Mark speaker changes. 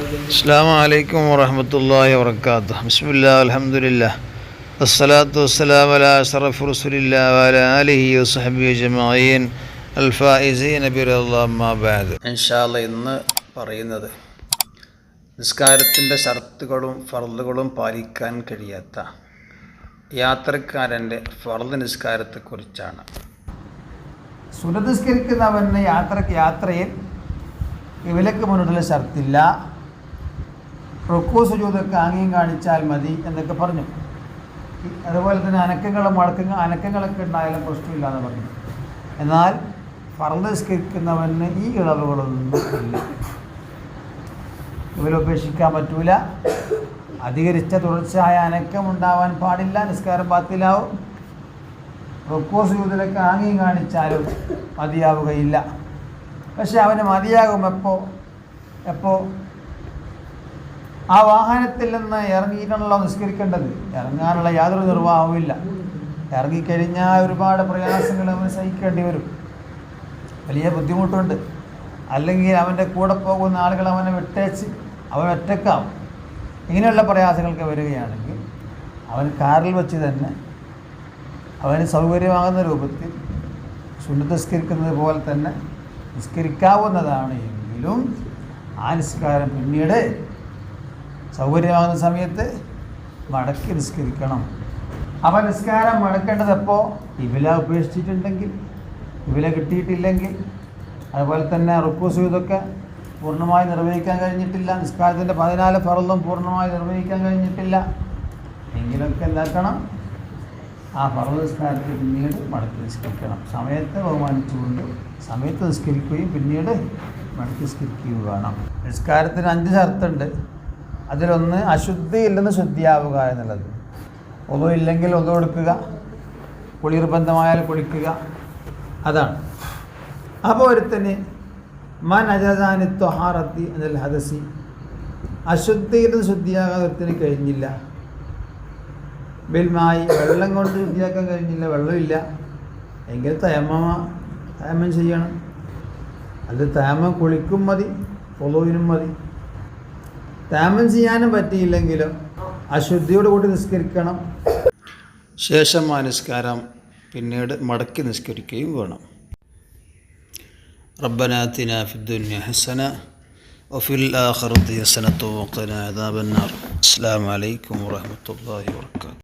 Speaker 1: അസ്സാം വലൈക്കും വർക്കാത്ത ബിസ്മില്ലാ അലഹമുല്ല അസ്സലാത്തു വസ്സലാം അല അഷറഫ് റസുലില്ലാ അൽഫായിസീൻ ബിറല്ലാബാദ് ഇൻഷാല്ല ഇന്ന് പറയുന്നത് നിസ്കാരത്തിന്റെ ഷർത്തുകളും ഫർദുകളും പാലിക്കാൻ കഴിയാത്ത യാത്രക്കാരന്റെ ഫർദ് നിസ്കാരത്തെക്കുറിച്ചാണ്.
Speaker 2: സുനനിസ്കരിക്കുന്നവന് യാത്രയ്ക്ക് യാത്രയിൽ വിലക്ക് മുന്നിട്ടുള്ള ഷർത്തില്ല. റുക്കു സുജൂതൊക്കെ ആംഗ്യം കാണിച്ചാൽ മതി എന്നൊക്കെ പറഞ്ഞു. അതുപോലെ തന്നെ അനക്കങ്ങളും മടക്കങ്ങൾ അനക്കങ്ങളൊക്കെ ഉണ്ടായാലും പ്രശ്നമില്ല എന്ന് പറഞ്ഞു. എന്നാൽ ഫറന്ന് നിസ്കരിക്കുന്നവന് ഈ ഇളവുകളൊന്നും ഇല്ല. ഇവരുപേക്ഷിക്കാൻ പറ്റൂല. അധികരിച്ച തുടർച്ചയായ അനക്കം ഉണ്ടാവാൻ പാടില്ല നിസ്കാരം പാത്തിലാവും റുക്കോസ് യൂതിലൊക്കെ ആംഗ്യം കാണിച്ചാലും മതിയാവുകയില്ല. പക്ഷെ അവന് മതിയാകും എപ്പോൾ എപ്പോൾ ആ വാഹനത്തിൽ നിന്ന് ഇറങ്ങിയിട്ടാണല്ലോ നിസ്കരിക്കേണ്ടത്. ഇറങ്ങാനുള്ള യാതൊരു നിർവാഹവും ഇല്ല ഇറങ്ങിക്കഴിഞ്ഞാൽ ഒരുപാട് പ്രയാസങ്ങൾ അവന് സഹിക്കേണ്ടി വരും. വലിയ ബുദ്ധിമുട്ടുണ്ട്. അല്ലെങ്കിൽ അവന്റെ കൂടെ പോകുന്ന ആളുകൾ അവനെ വിട്ടേച്ച് അവൻ ഒറ്റക്കാവും ഇങ്ങനെയുള്ള പ്രയാസങ്ങൾക്ക് വരികയാണെങ്കിൽ അവൻ കാറിൽ വെച്ച് തന്നെ അവന് സൗകര്യമാകുന്ന രൂപത്തിൽ ചുണ്ട് നിസ്കരിക്കുന്നത് പോലെ തന്നെ നിസ്കരിക്കാവുന്നതാണ് എങ്കിലും ആ നിസ്കാരം പിന്നീട് സൗകര്യമാകുന്ന സമയത്ത് മടക്കി നിസ്കരിക്കണം. അപ്പം നിസ്കാരം മടക്കേണ്ടത് എപ്പോൾ ഇവില ഉപേക്ഷിച്ചിട്ടുണ്ടെങ്കിൽ ഇവില കിട്ടിയിട്ടില്ലെങ്കിൽ അതുപോലെ തന്നെ റുക്കു ഇതൊക്കെ പൂർണമായി നിർവഹിക്കാൻ കഴിഞ്ഞിട്ടില്ല നിസ്കാരത്തിന്റെ പതിനാല് ഫറലും പൂർണമായി നിർവഹിക്കാൻ കഴിഞ്ഞിട്ടില്ല എങ്കിലൊക്കെ എന്താക്കണം? ആ ഫറൽ നിസ്കാരത്തിൽ പിന്നീട് മടക്കി നിസ്കരിക്കണം. സമയത്തെ ബഹുമാനിച്ചുകൊണ്ട് സമയത്ത് നിസ്കരിക്കുകയും പിന്നീട് മടക്കി നിസ്കരിക്കുകയും വേണം. നിസ്കാരത്തിന് അഞ്ച് ഷർത്തുണ്ട്. അതിലൊന്ന് അശുദ്ധി ഇല്ലെന്ന് ശുദ്ധിയാവുക എന്നുള്ളത്. ഒതു ഇല്ലെങ്കിൽ ഒതു കൊടുക്കുക കുളി കുളിക്കുക അതാണ്. അപ്പോൾ ഒരുത്തന് മൻ അജാനി ത്വഹാറത്തി എന്നൽ ഹദസി. അശുദ്ധിയിൽ നിന്ന് ശുദ്ധിയാകാൻ ഒരുത്തിന് കഴിഞ്ഞില്ല. ബിൽമായി വെള്ളം കൊണ്ട് ശുദ്ധിയാക്കാൻ കഴിഞ്ഞില്ല വെള്ളമില്ല എങ്കിൽ തയമ്മ തയമ്മം ചെയ്യണം. അത് തയമ്മം കുളിക്കും മതി പൊതുവിനും മതി. താമം ചെയ്യാനും പറ്റിയില്ലെങ്കിലും അശുദ്ധിയോട് കൂടി നിസ്കരിക്കണം.
Speaker 1: ശേഷം ആ പിന്നീട് മടക്കി നിസ്കരിക്കുകയും വേണം. റബ്ബനാത്തിന ഫിദ്ദുന്യ ഹസന വഫിൽ ആഖിറത്തി ഹസനത്തു വഖിന അദാബന്നാർ. അസ്സലാമു അലൈക്കും വറഹ്മത്തുള്ളാഹി